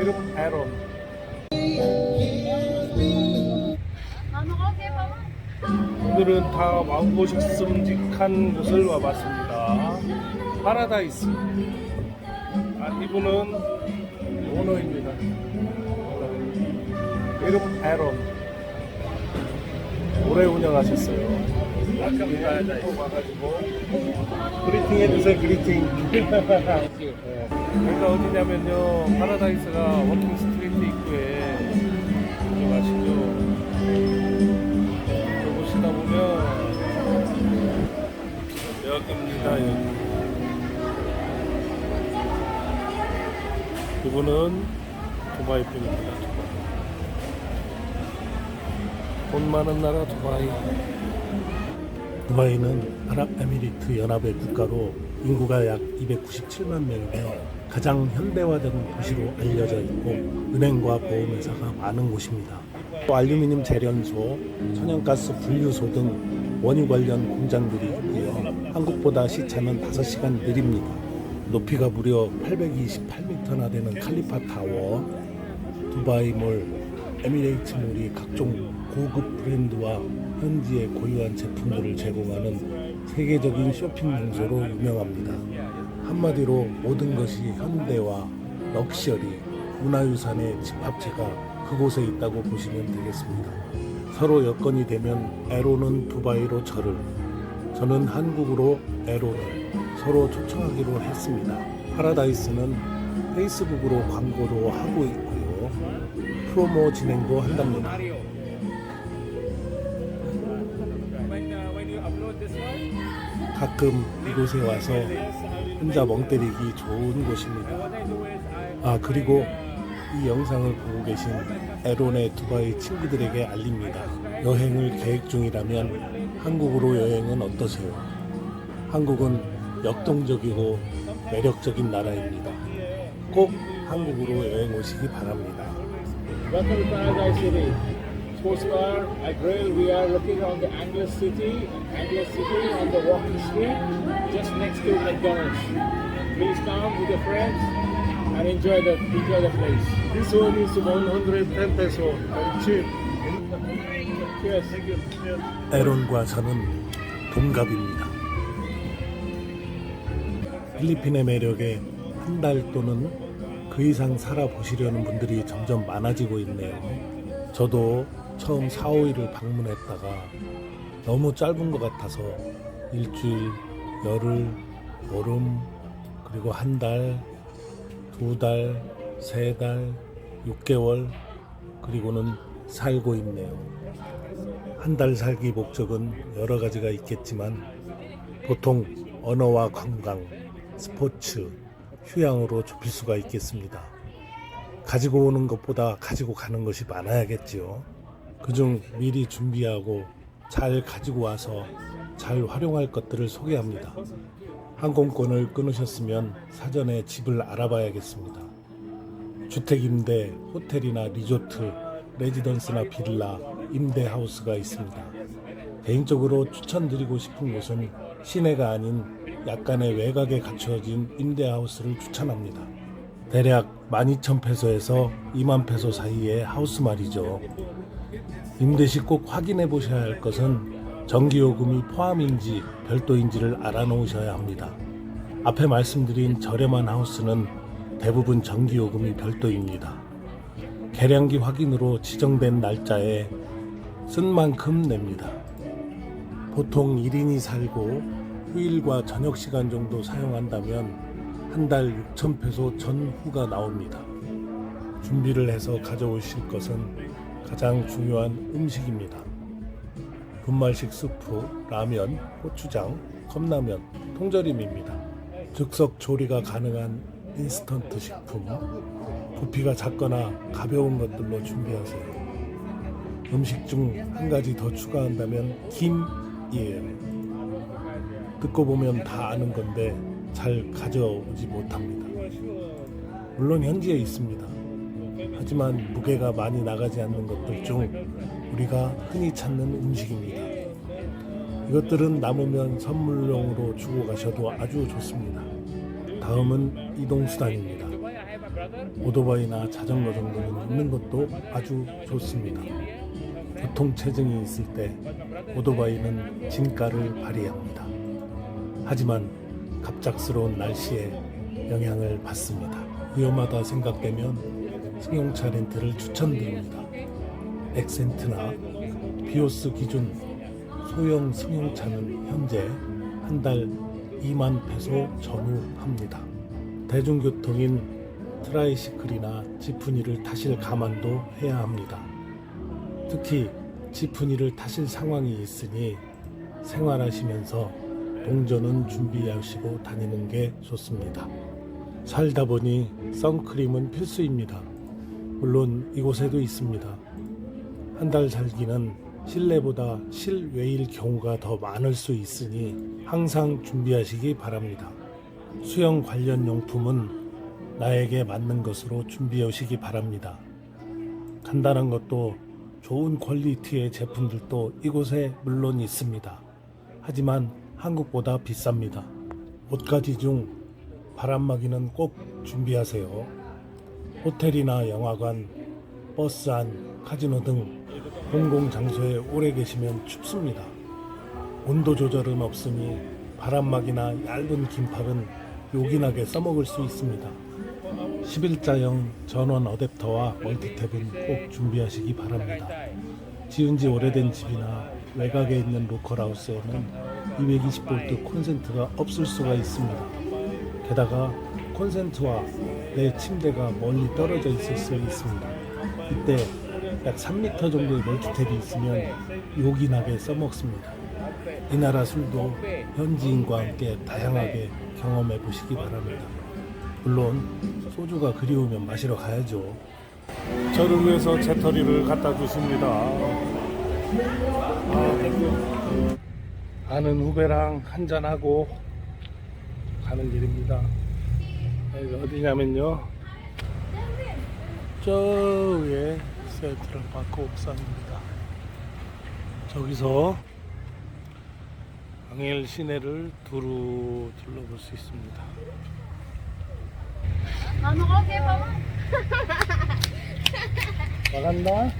이름 에론. 오늘은 다 와보셨음직한 곳을 와봤습니다. 파라다이스. 아, 이분은 오너입니다. 이름 에론. 오래 운영하셨어요. 아까 와가지고 그리팅 해주세요. 그리팅. 네. 여기가 어디냐면요. 파라다이스가 워킹 스트리트 입구에 들어가시죠. 보시다 보면 여기입니다 여기 이분은 두바이 분입니다 돈 많은 나라 두바이 두바이는 아랍에미리트 연합의 국가로 인구가 약 297만 명이며 가장 현대화된 도시로 알려져 있고 은행과 보험회사가 많은 곳입니다. 또 알루미늄 재련소, 천연가스 분류소 등 원유 관련 공장들이 있고요. 한국보다 시차는 5시간 느립니다. 높이가 무려 828m나 되는 칼리파 타워, 두바이몰, 에미레이트몰이 각종 고급 브랜드와 현지의 고유한 제품들을 제공하는 세계적인 쇼핑 명소로 유명합니다. 한마디로 모든 것이 현대와 럭셔리, 문화유산의 집합체가 그곳에 있다고 보시면 되겠습니다. 서로 여건이 되면 에로는 두바이로 저를, 저는 한국으로 에로를 서로 초청하기로 했습니다. 파라다이스는 페이스북으로 광고도 하고 있고요. 프로모 진행도 한답니다. 가끔 이곳에 와서 혼자 멍 때리기 좋은 곳입니다. 아 그리고 이 영상을 보고 계신 에론의 두바이 친구들에게 알립니다. 여행을 계획 중이라면 한국으로 여행은 어떠세요? 한국은 역동적이고 매력적인 나라입니다. 꼭 한국으로 여행 오시기 바랍니다. Sports bar, I grill. We are looking on the Anglo City, Anglo City on the walking street, just next to McDonald's. Please come with your friends and enjoy the enjoy the place. This one is 110 peso. Very cheap. Cheers. 에론과 저는 동갑입니다. 필리핀의 매력에 한 달 또는 그 이상 살아보시려는 분들이 점점 많아지고 있네요. 저도 처음 4, 5일을 방문했다가 너무 짧은 것 같아서 일주일, 열흘, 보름, 그리고 한 달, 두 달, 세 달, 6개월, 그리고는 살고 있네요. 한 달 살기 목적은 여러 가지가 있겠지만 보통 언어와 관광, 스포츠, 휴양으로 좁힐 수가 있겠습니다. 가지고 오는 것보다 가지고 가는 것이 많아야겠지요. 그중 미리 준비하고 잘 가지고 와서 잘 활용할 것들을 소개합니다. 항공권을 끊으셨으면 사전에 집을 알아봐야겠습니다. 주택 임대, 호텔이나 리조트, 레지던스나 빌라, 임대 하우스가 있습니다. 개인적으로 추천드리고 싶은 곳은 시내가 아닌 약간의 외곽에 갖추어진 임대 하우스를 추천합니다. 대략 12,000페소에서 2만 페소 사이의 하우스 말이죠. 임대 시 꼭 확인해 보셔야 할 것은 전기요금이 포함인지 별도인지를 알아놓으셔야 합니다. 앞에 말씀드린 저렴한 하우스는 대부분 전기요금이 별도입니다. 계량기 확인으로 지정된 날짜에 쓴 만큼 냅니다. 보통 1인이 살고 휴일과 저녁 시간 정도 사용한다면 한 달 6,000페소 전후가 나옵니다. 준비를 해서 가져오실 것은 가장 중요한 음식입니다. 분말식 수프, 라면, 고추장, 컵라면, 통조림입니다. 즉석 조리가 가능한 인스턴트 식품, 부피가 작거나 가벼운 것들로 준비하세요. 음식 중 한 가지 더 추가한다면 김이에요. 듣고 보면 다 아는 건데 잘 가져오지 못합니다. 물론 현지에 있습니다. 하지만 무게가 많이 나가지 않는 것들 중 우리가 흔히 찾는 음식입니다. 이것들은 남으면 선물용으로 주고 가셔도 아주 좋습니다. 다음은 이동수단입니다. 오토바이나 자전거 정도는 있는 것도 아주 좋습니다. 교통체증이 있을 때 오토바이는 진가를 발휘합니다. 하지만 갑작스러운 날씨에 영향을 받습니다. 위험하다 생각되면 승용차 렌트를 추천드립니다. 엑센트나 비오스 기준 소형 승용차는 현재 한 달 2만 페소 전후합니다. 대중교통인 트라이시클이나 지프니를 타실 감안도 해야 합니다. 특히 지프니를 타실 상황이 있으니 생활하시면서 동전은 준비하시고 다니는 게 좋습니다. 살다 보니 선크림은 필수입니다. 물론 이곳에도 있습니다. 한 달 살기는 실내보다 실외일 경우가 더 많을 수 있으니 항상 준비하시기 바랍니다. 수영 관련 용품은 나에게 맞는 것으로 준비해 오시기 바랍니다. 간단한 것도 좋은 퀄리티의 제품들도 이곳에 물론 있습니다. 하지만 한국보다 비쌉니다. 옷가지 중 바람막이는 꼭 준비하세요. 호텔이나 영화관, 버스 안, 카지노 등 공공 장소에 오래 계시면 춥습니다. 온도 조절은 없으니 바람막이나 얇은 긴팔은 요긴하게 써먹을 수 있습니다. 11자형 전원 어댑터와 멀티탭은 꼭 준비하시기 바랍니다. 지은 지 오래된 집이나 외곽에 있는 로컬하우스에는 220V 콘센트가 없을 수가 있습니다. 게다가 콘센트와 내 침대가 멀리 떨어져 있을 수 있습니다. 이때 약 3m 정도의 멀티탭이 있으면 요긴하게 써먹습니다. 이 나라 술도 현지인과 함께 다양하게 경험해 보시기 바랍니다. 물론 소주가 그리우면 마시러 가야죠. 저를 위해서 재터리를 갖다 주십니다. 아, 아는 후배랑 한잔하고 가는 길입니다. 여기 어디냐면요. 저 위에 센트럴 파크 옥상입니다. 저기서 angel 시내를 두루 둘러볼 수 있습니다. Maganda?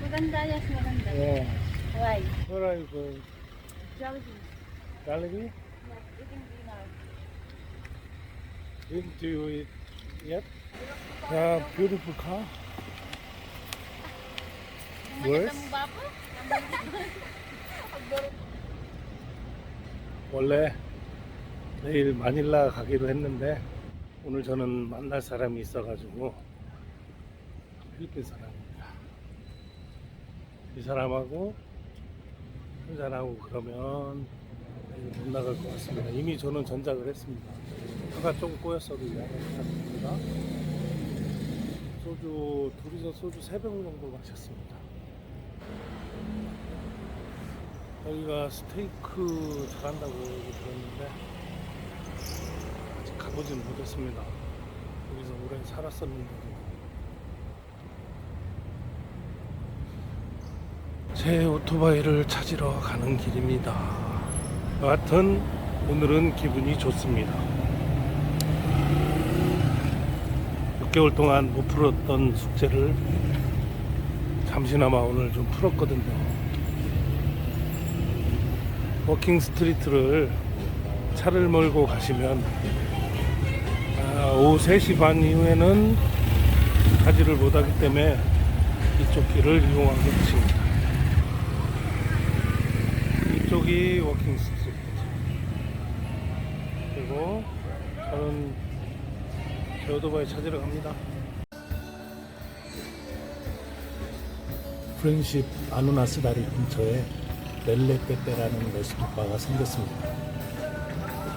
Maganda, yes, maganda. 예. Why? Where are you going? Jollibee. Galilee? Yes, eating dinner. Didn't you eat yet? Yeah, beautiful car. Po? 원래 내일 마닐라 가기로 했는데 오늘 저는 만날 사람이 있어가지고 필리핀 사람입니다. 이 사람하고 한잔하고 그러면 못 나갈 것 같습니다. 이미 저는 전작을 했습니다. 혀가 조금 꼬였어도 양해 부탁드립니다. 소주 둘이서 소주 3병 정도 마셨습니다. 여기가 스테이크 잘한다고 들었는데 아직 가보진 못했습니다. 여기서 오래 살았었는데도 제 오토바이를 찾으러 가는 길입니다. 여하튼 오늘은 기분이 좋습니다. 6개월 동안 못 풀었던 숙제를 잠시나마 오늘 좀 풀었거든요. 워킹 스트리트를 차를 몰고 가시면 아, 오후 3시 반 이후에는 가지를 못하기 때문에 이쪽 길을 이용하게 되십니다. 이쪽이 워킹 스트리트 그리고 저는 제 오토바이 찾으러 갑니다. 프렌십 아누나스 다리 근처에 멜레떼떼라는 레스토랑가 생겼습니다.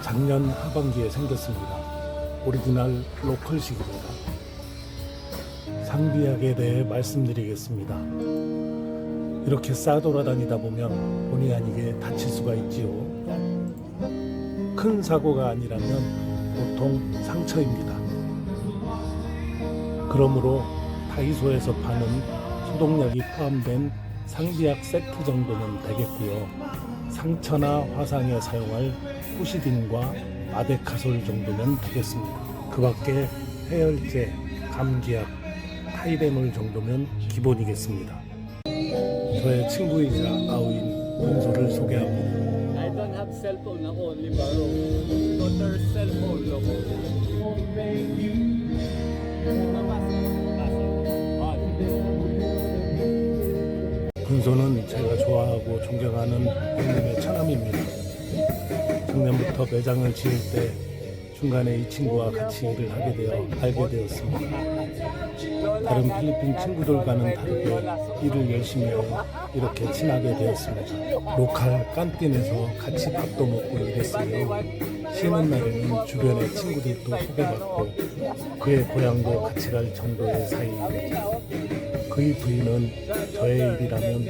작년 하반기에 생겼습니다. 오리지널 로컬식입니다. 상비약에 대해 말씀드리겠습니다. 이렇게 싸돌아다니다 보면 본의 아니게 다칠 수가 있지요. 큰 사고가 아니라면 보통 상처입니다. 그러므로 다이소에서 파는 소독약이 포함된 상비약 세트 정도는 되겠고요. 상처나 화상에 사용할 후시딘과 아데카솔 정도면 되겠습니다. 그 밖에 해열제, 잠기약, 타이레놀 정도면 기본이겠습니다. 저의 친구이자 아우인 분소를 소개합니다. 분소는 제가 좋아하고 존경하는 형님의 처남입니다. 작년부터 매장을 지을 때 중간에 이 친구와 같이 일을 하게 되어 알게 되었습니다. 다른 필리핀 친구들과는 다르게 일을 열심히 하여 이렇게 친하게 되었습니다. 로컬 깐틴에서 같이 밥도 먹고 일했으며 쉬는 날에는 주변의 친구들도 소개받고 그의 고향도 같이 갈 정도의 사이입니다. 그의 부인은 저의 일이라면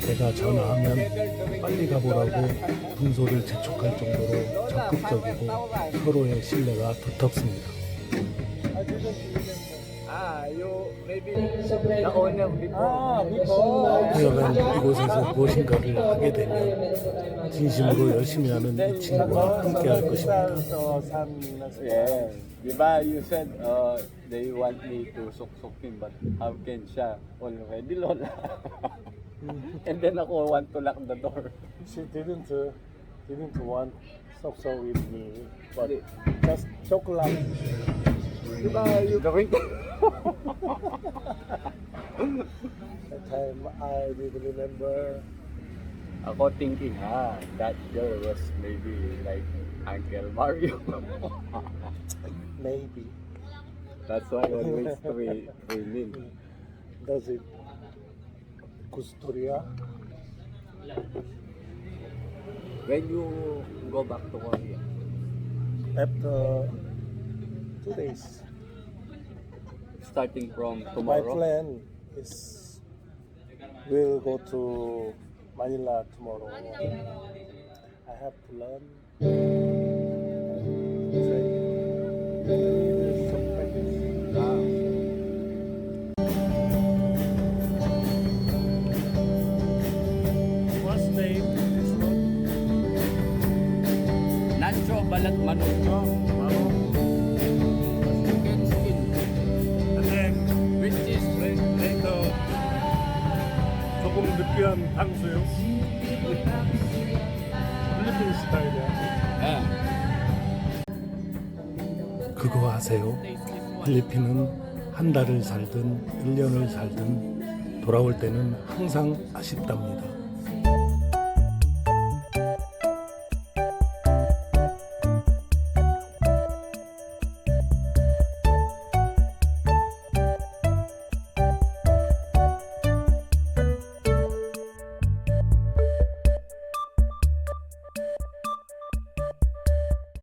제가 전화하면 빨리 가보라고 분소를 재촉할 정도로 적극적이고 서로의 신뢰가 두텁습니다. 하여간 이곳에서 무엇인가를 하게 되면 진심으로 열심히 하는 이 친구와 함께 할 것입니다. Yeah. Diba you said uh, they want me to suksok him but how can siya already lola? And then ako want to lock the door. She didn't uh, didn't want so with me, but just joke Diba you going That time I did remember. Ako thinking, ah, that girl was maybe like Uncle Mario. Maybe That's why always we we mean. does it Custodia. When you go back to Korea, After two days, starting from tomorrow. my plan is we'll go to Manila tomorrow. I have to learn. There's some. What's name? Nacho Balat Manok. Oh. 느끼한 탕수육 필리핀 스타일이야 ah, 그거 아세요? 필리핀은 한 달을 살든 1년을 살든 돌아올 때는 항상 아쉽답니다.